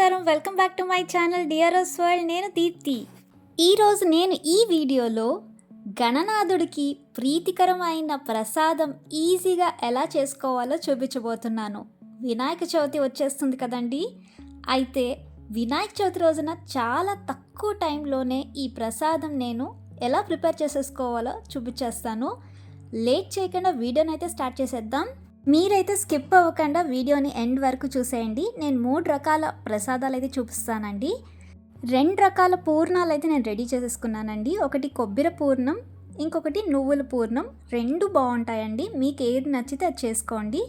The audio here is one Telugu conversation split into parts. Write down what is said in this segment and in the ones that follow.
నమస్కారం. Welcome back to my channel DRS world. నేను దీప్తి. ఈరోజు నేను ఈ వీడియోలో గణనాథుడికి ప్రీతికరమైన ప్రసాదం ఈజీగా ఎలా చేసుకోవాలో చూపించబోతున్నాను. వినాయక చవితి వచ్చేస్తుంది కదండి. అయితే వినాయక చవితి రోజున చాలా తక్కువ టైంలోనే ఈ ప్రసాదం నేను ఎలా ప్రిపేర్ చేసేసుకోవాలో చూపించేస్తాను. లేట్ చేయకుండా వీడియోనైతే స్టార్ట్ చేసేద్దాం. మీరైతే స్కిప్ అవ్వకుండా వీడియోని ఎండ్ వరకు చూసేయండి. నేను మూడు రకాల ప్రసాదాలు అయితే చూపిస్తానండి. రెండు రకాల పూర్ణాలు అయితే నేను రెడీ చేసేసుకున్నానండి. ఒకటి కొబ్బరి పూర్ణం ఇంకొకటి నువ్వుల పూర్ణం. రెండు బాగుంటాయండి. మీకు ఏది నచ్చితే అది చేసుకోండి.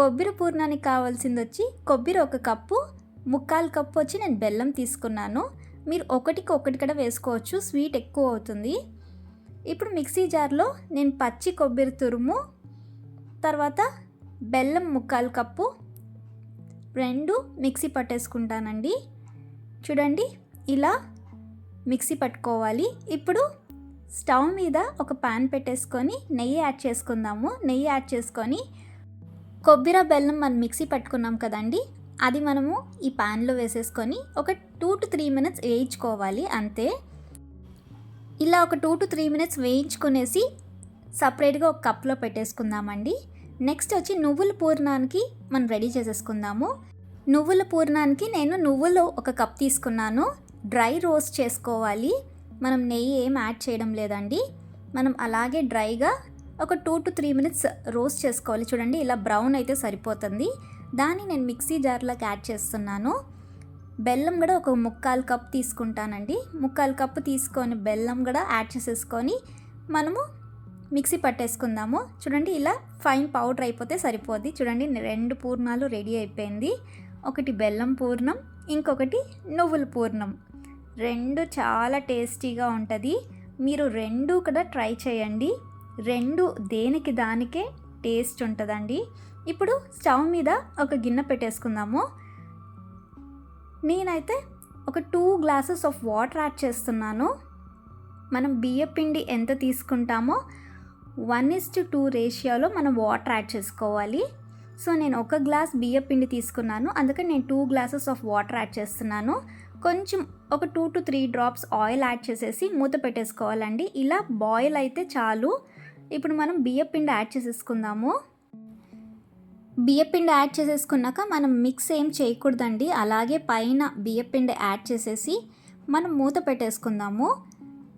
కొబ్బరి పూర్ణానికి కావాల్సింది వచ్చి కొబ్బరి ఒక కప్పు ముక్కాలు కప్పు వచ్చి నేను బెల్లం తీసుకున్నాను. మీరు ఒకటికి ఒకటి కూడా వేసుకోవచ్చు. స్వీట్ ఎక్కువ అవుతుంది. ఇప్పుడు మిక్సీ జార్లో నేను పచ్చి కొబ్బరి తురుము తర్వాత బెల్లం ముక్కాలు కప్పు రెండు మిక్సీ పట్టేసుకుంటానండి. చూడండి ఇలా మిక్సీ పట్టుకోవాలి. ఇప్పుడు స్టవ్ మీద ఒక పాన్ పెట్టేసుకొని నెయ్యి యాడ్ చేసుకుందాము. నెయ్యి యాడ్ చేసుకొని కొబ్బరి బెల్లం మనం మిక్సీ పట్టుకున్నాం కదండి అది మనము ఈ పాన్లో వేసేసుకొని ఒక టూ టు త్రీ మినిట్స్ వేయించుకోవాలి అంతే. ఇలా ఒక టూ టు త్రీ మినిట్స్ వేయించుకునేసి సపరేట్గా ఒక కప్లో పెట్టేసుకుందామండి. నెక్స్ట్ వచ్చి నువ్వుల పూర్ణానికి మనం రెడీ చేసేసుకుందాము. నువ్వుల పూర్ణానికి నేను నువ్వులు ఒక కప్ తీసుకున్నాను. డ్రై రోస్ట్ చేసుకోవాలి. మనం నెయ్యి ఏం యాడ్ చేయడం లేదండి. మనం అలాగే డ్రైగా ఒక two to three minutes roast చేసుకోవాలి. చూడండి ఇలా బ్రౌన్ అయితే సరిపోతుంది. దాన్ని నేను మిక్సీ జార్లోకి యాడ్ చేస్తున్నాను. బెల్లం కూడా ఒక ముక్కాలు కప్ తీసుకుంటానండి. ముక్కాలు కప్పు తీసుకొని బెల్లం కూడా యాడ్ చేసేసుకొని మనము మిక్సీ పట్టేసుకుందాము. చూడండి ఇలా ఫైన్ పౌడర్ అయిపోతే సరిపోద్ది. చూడండి రెండు పూర్ణాలు రెడీ అయిపోయింది. ఒకటి బెల్లం పూర్ణం ఇంకొకటి నువ్వుల పూర్ణం. రెండు చాలా టేస్టీగా ఉంటుంది. మీరు రెండు కూడా ట్రై చేయండి. రెండు దేనికి దానికే టేస్ట్ ఉంటుందండి. ఇప్పుడు స్టవ్ మీద ఒక గిన్నె పెట్టేసుకుందాము. నేనైతే ఒక two glasses of water add చేస్తున్నాను. మనం బియ్యపిండి ఎంత తీసుకుంటామో వన్ ఇస్ టు టూ రేషియోలో మనం వాటర్ యాడ్ చేసుకోవాలి. సో నేను ఒక గ్లాస్ బియ్య పిండి తీసుకున్నాను. అందుకని నేను two glasses of water add చేస్తున్నాను. కొంచెం ఒక two to three drops oil add చేసేసి మూత పెట్టేసుకోవాలండి. ఇలా బాయిల్ అయితే చాలు. ఇప్పుడు మనం బియ్య పిండి యాడ్ చేసేసుకుందాము. బియ్యపిండి యాడ్ చేసేసుకున్నాక మనం మిక్స్ ఏం చేయకూడదండి. అలాగే పైన బియ్యపిండి యాడ్ చేసేసి మనం మూత పెట్టేసుకుందాము.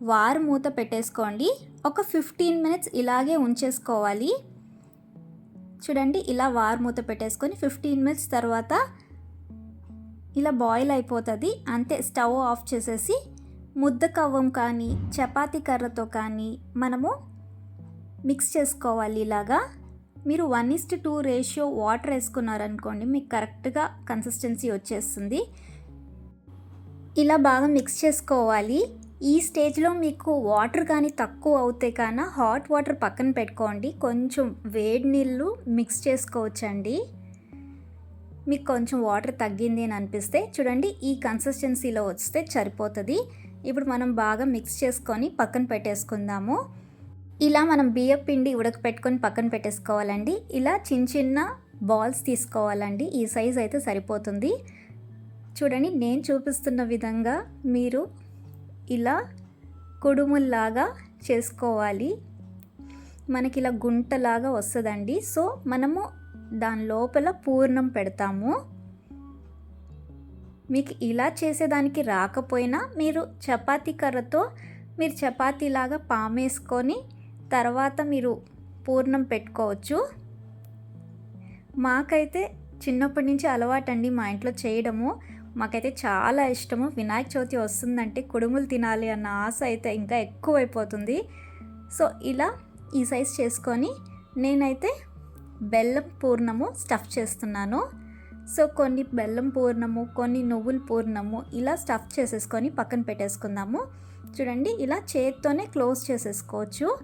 వారు మూత పెట్టేసుకోండి. ఒక ఫిఫ్టీన్ మినిట్స్ ఇలాగే ఉంచేసుకోవాలి. చూడండి ఇలా వారు మూత పెట్టేసుకొని ఫిఫ్టీన్ మినిట్స్ తర్వాత ఇలా బాయిల్ అయిపోతుంది. అంతే స్టవ్ ఆఫ్ చేసేసి ముద్ద కవ్వం కానీ చపాతీ కర్రతో కానీ మనము మిక్స్ చేసుకోవాలి ఇలాగా. మీరు one is to two ratio water వేసుకున్నారనుకోండి మీకు కరెక్ట్గా కన్సిస్టెన్సీ వచ్చేస్తుంది. ఇలా బాగా మిక్స్ చేసుకోవాలి. ఈ స్టేజ్లో మీకు వాటర్ కానీ తక్కువ అవుతే కానీ హాట్ వాటర్ పక్కన పెట్టుకోండి. కొంచెం వేడి నీళ్ళు మిక్స్ చేసుకోవచ్చండి. మీకు కొంచెం వాటర్ తగ్గింది అని అనిపిస్తే చూడండి ఈ కన్సిస్టెన్సీలో వస్తే సరిపోతుంది. ఇప్పుడు మనం బాగా మిక్స్ చేసుకొని పక్కన పెట్టేసుకుందాము. ఇలా మనం బియ్యం పిండి ఉడకపెట్టుకొని పక్కన పెట్టేసుకోవాలండి. ఇలా చిన్న చిన్న బాల్స్ తీసుకోవాలండి. ఈ సైజ్ అయితే సరిపోతుంది. చూడండి నేను చూపిస్తున్న విధంగా మీరు ఇలా కుడుముల్లాగా చేసుకోవాలి. మనకి ఇలా గుంటలాగా వస్తుందండి. సో మనము దాని లోపల పూర్ణం పెడతాము. మీకు ఇలా చేసేదానికి రాకపోయినా మీరు చపాతీ కర్రతో మీరు చపాతీలాగా పామేసుకొని తర్వాత మీరు పూర్ణం పెట్టుకోవచ్చు. మాకైతే చిన్నప్పటి నుంచి అలవాటండి మా ఇంట్లో చేయడము. మాకైతే చాలా ఇష్టము. వినాయక చవితి వస్తుందంటే కుడుములు తినాలి అన్న ఆశ అయితే ఇంకా ఎక్కువైపోతుంది. సో ఇలా ఈ సైజ్ చేసుకొని నేనైతే బెల్లం పూర్ణము స్టఫ్ చేస్తున్నాను. సో కొన్ని బెల్లం పూర్ణము కొన్ని నువ్వుల పూర్ణము ఇలా స్టఫ్ చేసేసుకొని పక్కన పెట్టేసుకుందాము. చూడండి ఇలా చేత్తోనే క్లోజ్ చేసేసుకోవచ్చు.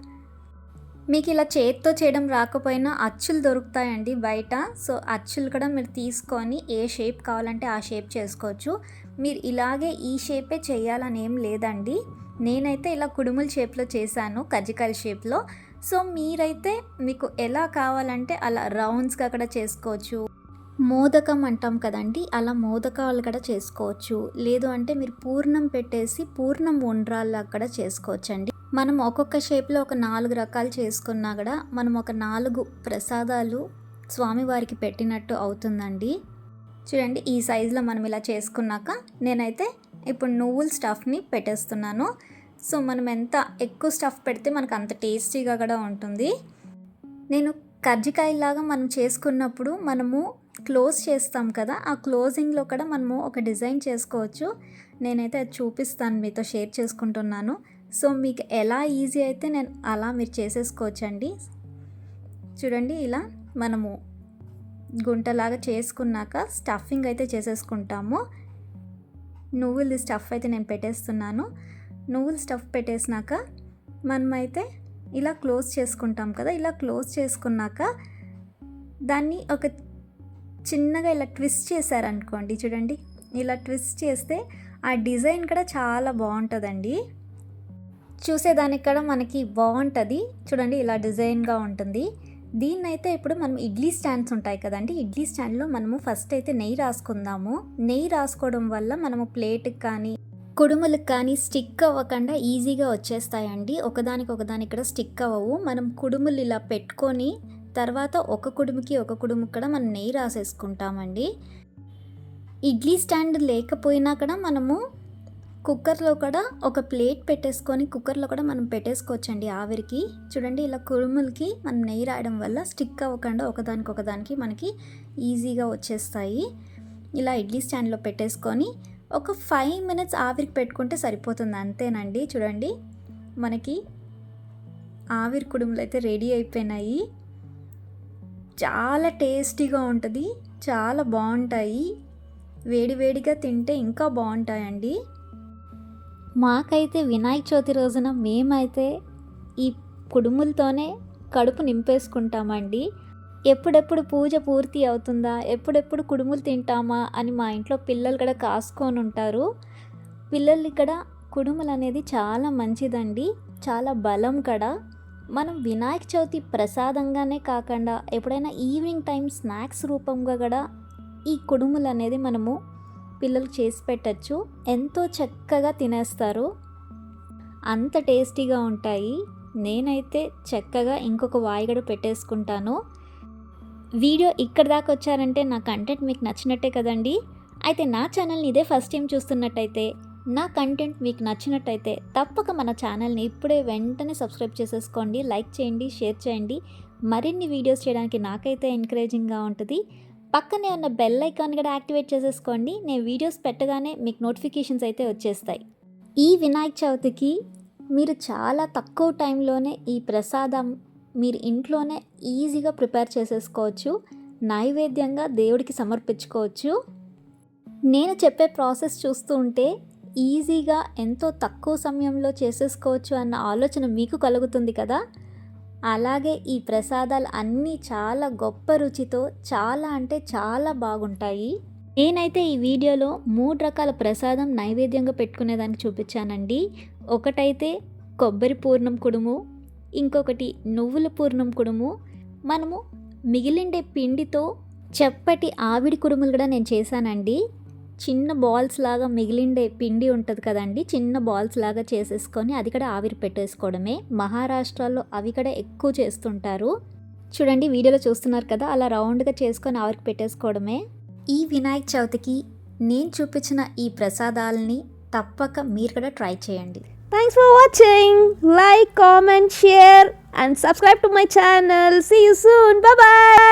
మీకు ఇలా చేత్తో చేయడం రాకపోయినా అచ్చులు దొరుకుతాయండి బయట. సో అచ్చులు కూడా మీరు తీసుకొని ఏ షేప్ కావాలంటే ఆ షేప్ చేసుకోవచ్చు. మీరు ఇలాగే ఈ షేపే చేయాలని ఏం లేదండి. నేనైతే ఇలా కుడుముల షేప్లో చేశాను కజ్జికాయల షేప్లో. సో మీరైతే మీకు ఎలా కావాలంటే అలా రౌండ్స్గా కూడా చేసుకోవచ్చు. మోదకం అంటాం కదండి అలా మోదకాలు కూడా చేసుకోవచ్చు. లేదు అంటే మీరు పూర్ణం పెట్టేసి పూర్ణం ఉండ్రాళ్ళు అక్కడ చేసుకోవచ్చు అండి మనం ఒక్కొక్క షేప్లో ఒక నాలుగు రకాలు చేసుకున్నా కూడా మనం ఒక నాలుగు ప్రసాదాలు స్వామివారికి పెట్టినట్టు అవుతుందండి. చూడండి ఈ సైజులో మనం ఇలా చేసుకున్నాక నేనైతే ఇప్పుడు నువ్వుల స్టఫ్ని పెట్టేస్తున్నాను. సో మనం ఎంత ఎక్కువ స్టఫ్ పెడితే మనకు అంత టేస్టీగా కూడా ఉంటుంది. నేను కర్జికాయలాగా మనం చేసుకున్నప్పుడు మనము క్లోజ్ చేస్తాం కదా ఆ క్లోజింగ్లో కూడా మనము ఒక డిజైన్ చేసుకోవచ్చు. నేనైతే అది చూపిస్తాను మీతో షేర్ చేసుకుంటున్నాను. సో మీకు ఎలా ఈజీ అయితే నేను అలా మీరు చేసేసుకోవచ్చండి. చూడండి ఇలా మనము గుంటలాగా చేసుకున్నాక స్టఫింగ్ అయితే చేసేసుకుంటాము. నువ్వులది స్టఫ్ అయితే నేను పెట్టేస్తున్నాను. నువ్వులు స్టఫ్ పెట్టేసినాక మనమైతే ఇలా క్లోజ్ చేసుకుంటాం కదా ఇలా క్లోజ్ చేసుకున్నాక దాన్ని ఒక చిన్నగా ఇలా ట్విస్ట్ చేశారనుకోండి చూడండి. ఇలా ట్విస్ట్ చేస్తే ఆ డిజైన్ కూడా చాలా బాగుంటుందండి. చూసేదానికి కూడా మనకి బాగుంటుంది. చూడండి ఇలా డిజైన్గా ఉంటుంది. దీన్ని అయితే ఇప్పుడు మనం ఇడ్లీ స్టాండ్స్ ఉంటాయి కదండి. ఇడ్లీ స్టాండ్లో మనము ఫస్ట్ అయితే నెయ్యి రాసుకుందాము. నెయ్యి రాసుకోవడం వల్ల మనము ప్లేట్కి కానీ కుడుములకు కానీ స్టిక్ అవ్వకుండా ఈజీగా వచ్చేస్తాయండి. ఒకదానికి ఒకదానికి కూడా స్టిక్ అవ్వవు. మనం కుడుములు ఇలా పెట్టుకొని తర్వాత ఒక కుడుముకి ఒక కుడుముకి కూడా మనం నెయ్యి రాసేసుకుంటామండి. ఇడ్లీ స్టాండ్ లేకపోయినా కూడా మనము కుక్కర్లో కూడా ఒక ప్లేట్ పెట్టేసుకొని కుక్కర్లో కూడా మనం పెట్టేసుకోవచ్చండి ఆవిరికి. చూడండి ఇలా కుడుములకి మనం నెయ్యి రాయడం వల్ల స్టిక్ అవ్వకుండా ఒకదానికి ఒకదానికి మనకి ఈజీగా వచ్చేస్తాయి. ఇలా ఇడ్లీ స్టాండ్లో పెట్టేసుకొని ఒక ఫైవ్ మినిట్స్ ఆవిరికి పెట్టుకుంటే సరిపోతుంది. అంతేనండి. చూడండి. మనకి ఆవిరి కుడుములు అయితే రెడీ అయిపోయినాయి. చాలా టేస్టీగా ఉంటుంది. చాలా బాగుంటాయి. వేడివేడిగా తింటే ఇంకా బాగుంటాయండి. మాకైతే వినాయక చవితి రోజున మేమైతే ఈ కుడుములతోనే కడుపు నింపేసుకుంటామండి. ఎప్పుడెప్పుడు పూజ పూర్తి అవుతుందా? ఎప్పుడెప్పుడు కుడుములు తింటామా? అని మా ఇంట్లో పిల్లలు కూడా కాసుకొని ఉంటారు పిల్లలు ఇక్కడ కుడుములు అనేది చాలా మంచిదండి. చాలా బలం కూడా మనం వినాయక చవితి ప్రసాదంగానే కాకుండా ఎప్పుడైనా ఈవినింగ్ టైం స్నాక్స్ రూపంగా కూడా ఈ కుడుములు అనేది మనము పిల్లలకు చేసి పెట్టచ్చు. ఎంతో చక్కగా తినేస్తారు. అంత టేస్టీగా ఉంటాయి. నేనైతే చక్కగా ఇంకొక వాయిగడ పెట్టేసుకుంటాను. వీడియో ఇక్కడ దాకా వచ్చారంటే నా కంటెంట్ మీకు నచ్చినట్టే కదండి. అయితే నా ఛానల్ని ఇదే ఫస్ట్ టైం చూస్తున్నట్టయితే నా కంటెంట్ మీకు నచ్చినట్టయితే తప్పక మన ఛానల్ని ఇప్పుడే వెంటనే సబ్స్క్రైబ్ చేసేసుకోండి లైక్ చేయండి షేర్ చేయండి. మరిన్ని వీడియోస్ చేయడానికి నాకైతే ఎంకరేజింగ్గా ఉంటుంది. పక్కనే ఉన్న బెల్ ఐకాన్ కూడా యాక్టివేట్ చేసేసుకోండి. నేను వీడియోస్ పెట్టగానే మీకు నోటిఫికేషన్స్ అయితే వచ్చేస్తాయి. ఈ వినాయక చవితికి మీరు చాలా తక్కువ టైంలోనే ఈ ప్రసాదం మీరు ఇంట్లోనే ఈజీగా ప్రిపేర్ చేసేసుకోవచ్చు. నైవేద్యంగా దేవుడికి సమర్పించుకోవచ్చు. నేను చెప్పే ప్రాసెస్ చూస్తూ ఉంటే ఈజీగా ఎంతో తక్కువ సమయంలో చేసేసుకోవచ్చు అన్న ఆలోచన మీకు కలుగుతుంది కదా? అలాగే ఈ ప్రసాదాలు అన్నీ చాలా గొప్ప రుచితో చాలా అంటే చాలా బాగుంటాయి. నేనైతే ఈ వీడియోలో మూడు రకాల ప్రసాదం నైవేద్యంగా పెట్టుకునేదానికి చూపించానండి. ఒకటైతే కొబ్బరి పూర్ణం కుడుము ఇంకొకటి నువ్వుల పూర్ణం కుడుము. మనము మిగిలిండే పిండితో చప్పటి ఆవిడి కుడుములు కూడా నేను చేశానండి. చిన్న బాల్స్ లాగా మిగిలిండే పిండి ఉంటుంది కదండి చిన్న బాల్స్ లాగా చేసేసుకొని అది కూడా ఆవిరి పెట్టేసుకోవడమే. మహారాష్ట్రలో అవి కూడా ఎక్కువ చేస్తుంటారు. చూడండి వీడియోలో చూస్తున్నారు కదా అలా రౌండ్గా చేసుకొని ఆవిరికి పెట్టేసుకోవడమే. ఈ వినాయక చవితికి నేను చూపించిన ఈ ప్రసాదాలని తప్పక మీరు కూడా ట్రై చేయండి. Thanks for watching like comment share and subscribe to my channel see you soon bye.